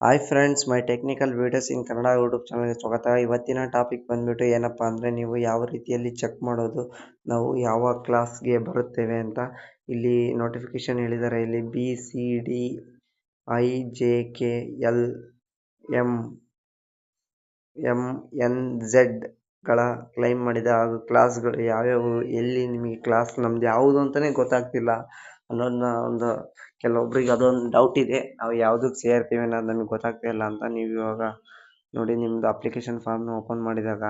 Hi friends my technical videos in Kannada YouTube ಚಾನಲ್ಗೆ ಸ್ವಾಗತ. ಇವತ್ತಿನ ಟಾಪಿಕ್ ಬಂದ್ಬಿಟ್ಟು ಏನಪ್ಪ ಅಂದರೆ ನೀವು ಯಾವ ರೀತಿಯಲ್ಲಿ ಚೆಕ್ ಮಾಡೋದು, ನಾವು ಯಾವ ಕ್ಲಾಸ್ಗೆ ಬರುತ್ತೇವೆ ಅಂತ ಇಲ್ಲಿ ನೋಟಿಫಿಕೇಶನ್ ಹೇಳಿದ್ದಾರೆ. ಇಲ್ಲಿ B C D I J K L M M N ಝೆಡ್ಗಳ claim ಮಾಡಿದ ಹಾಗೂ ಕ್ಲಾಸ್ಗಳು ಯಾವ್ಯಾವು, ಎಲ್ಲಿ ನಿಮಗೆ ಕ್ಲಾಸ್ ನಮ್ದು ಯಾವುದು ಅಂತಲೇ ಗೊತ್ತಾಗ್ತಿಲ್ಲ. ಅನ್ನೋದನ್ನ ಒಂದು ಕೆಲವೊಬ್ರಿಗೆ ಅದೊಂದು ಡೌಟ್ ಇದೆ. ನಾವು ಯಾವುದಕ್ಕೆ ಸೇರ್ತೀವಿ ಅನ್ನೋದು ನಮಗೆ ಗೊತ್ತಾಗ್ತಾ ಇಲ್ಲ ಅಂತ ನೀವು ಇವಾಗ ನೋಡಿ ನಿಮ್ಮದು ಅಪ್ಲಿಕೇಶನ್ ಫಾರ್ಮ್ನ ಓಪನ್ ಮಾಡಿದಾಗ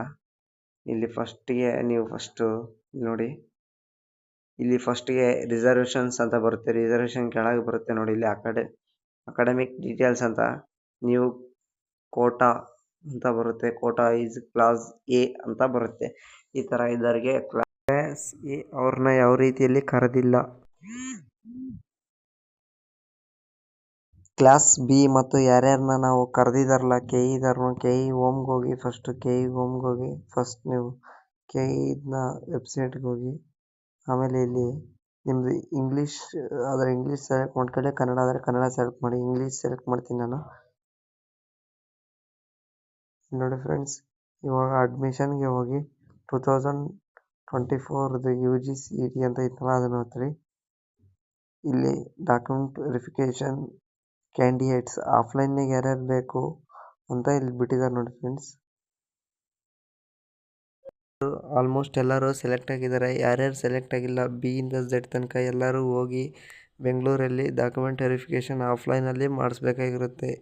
ಇಲ್ಲಿ ಫಸ್ಟಿಗೆ ನೀವು ಫಸ್ಟು ನೋಡಿ ಇಲ್ಲಿ ಫಸ್ಟಿಗೆ ರಿಸರ್ವೇಷನ್ಸ್ ಅಂತ ಬರುತ್ತೆ. ರಿಸರ್ವೇಷನ್ ಕೆಳಗೆ ಬರುತ್ತೆ ನೋಡಿ ಇಲ್ಲಿ ಅಕಾಡೆ ಅಕಾಡೆಮಿಕ್ ಡೀಟೇಲ್ಸ್ ಅಂತ. ನೀವು ಕೋಟಾ ಅಂತ ಬರುತ್ತೆ. ಕೋಟಾ ಈಸ್ ಕ್ಲಾಸ್ ಎ ಅಂತ ಬರುತ್ತೆ. ಈ ಥರ ಇದ್ದವರಿಗೆ ಕ್ಲಾಸ್ ಎ ಅವ್ರನ್ನ ಯಾವ ರೀತಿಯಲ್ಲಿ ಕರೆದಿಲ್ಲ. ಕ್ಲಾಸ್ ಬಿ ಮತ್ತು ಯಾರ್ಯಾರನ್ನ ನಾವು ಕರೆದಿದ್ದಾರಲ್ಲ ಕೆ ಇದಾರನ್ನ ಕೆ ಇ ಹೋಮ್ಗೆ ಹೋಗಿ ಫಸ್ಟು ಕೆ ಇ ಹೋಮ್ಗೆ ಹೋಗಿ ಫಸ್ಟ್ ನೀವು ಕೆ ಇದನ್ನ ವೆಬ್ಸೈಟ್ಗೆ ಹೋಗಿ, ಆಮೇಲೆ ಇಲ್ಲಿ ನಿಮ್ಮದು ಇಂಗ್ಲೀಷ್ ಆದರೆ ಇಂಗ್ಲೀಷ್ ಸೆಲೆಕ್ಟ್ ಮಾಡ್ಕೊಳ್ಳಿ, ಕನ್ನಡ ಆದರೆ ಕನ್ನಡ ಸೆಲೆಕ್ಟ್ ಮಾಡಿ ಇಂಗ್ಲೀಷ್ ಸೆಲೆಕ್ಟ್ ಮಾಡ್ತೀನಿ ನಾನು. ನೋಡಿ ಫ್ರೆಂಡ್ಸ್ ಇವಾಗ ಅಡ್ಮಿಷನ್ಗೆ ಹೋಗಿ two thousand twenty ಫೋರ್ದು U G C E T ಅಂತ ಇತ್ತಲ್ಲ ಅದನ್ನು ಒತ್ತಿರಿ ಇಲ್ಲಿ ಡಾಕ್ಯುಮೆಂಟ್ ವೆರಿಫಿಕೇಶನ್ ಕ್ಯಾಂಡಿಡೇಟ್ಸ್ ಆಫ್ಲೈನ್ನಾಗ ಯಾರ್ಯಾರು ಬೇಕು ಅಂತ ಇಲ್ಲಿ ಬಿಟ್ಟಿದ್ದಾರೆ ನೋಡಿ ಫ್ರೆಂಡ್ಸ್ ಆಲ್ಮೋಸ್ಟ್ ಎಲ್ಲರೂ ಸೆಲೆಕ್ಟ್ ಆಗಿದ್ದಾರೆ ಯಾರ್ಯಾರು ಸೆಲೆಕ್ಟ್ ಆಗಿಲ್ಲ ಬಿ ಇಂದ ಝೆಡ್ ತನಕ ಎಲ್ಲರೂ ಹೋಗಿ ಬೆಂಗಳೂರಲ್ಲಿ ಡಾಕ್ಯುಮೆಂಟ್ ವೆರಿಫಿಕೇಷನ್ ಆಫ್ಲೈನಲ್ಲಿ ಮಾಡಿಸ್ಬೇಕಾಗಿರುತ್ತೆ.